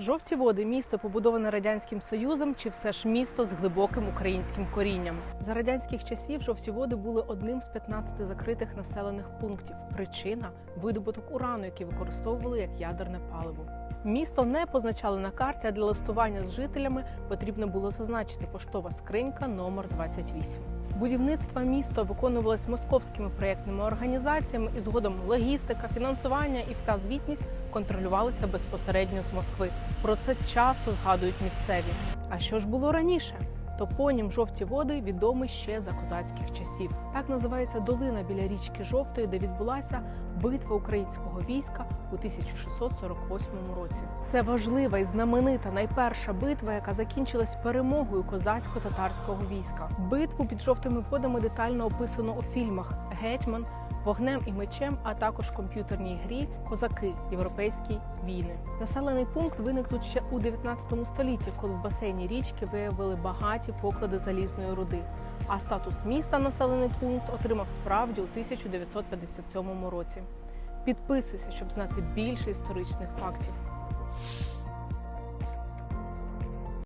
Жовті води місто побудоване радянським союзом, чи все ж місто з глибоким українським корінням. За радянських часів жовті води були одним з 15 закритих населених пунктів. Причина видобуток урану, який використовували як ядерне паливо. Місто не позначали на карті, а для листування з жителями потрібно було зазначити поштова скринька номер 28. Будівництво міста виконувалось московськими проєктними організаціями, і згодом логістика, фінансування і вся звітність контролювалися безпосередньо з Москви. Про це часто згадують місцеві. А що ж було раніше? Топонім жовті води відомий ще за козацьких часів. Так називається долина біля річки Жовтої, де відбулася битва українського війська у 1648 році. Це важлива і знаменита найперша битва, яка закінчилась перемогою козацько-татарського війська. Битву під жовтими водами детально описано у фільмах Гетьман. Вогнем і мечем, а також комп'ютерній грі Козаки Європейські війни. Населений пункт виник тут ще у 19 столітті, коли в басейні річки виявили багаті поклади залізної руди. А статус міста населений пункт отримав справді у 1957 році. Підписуйся, щоб знати більше історичних фактів.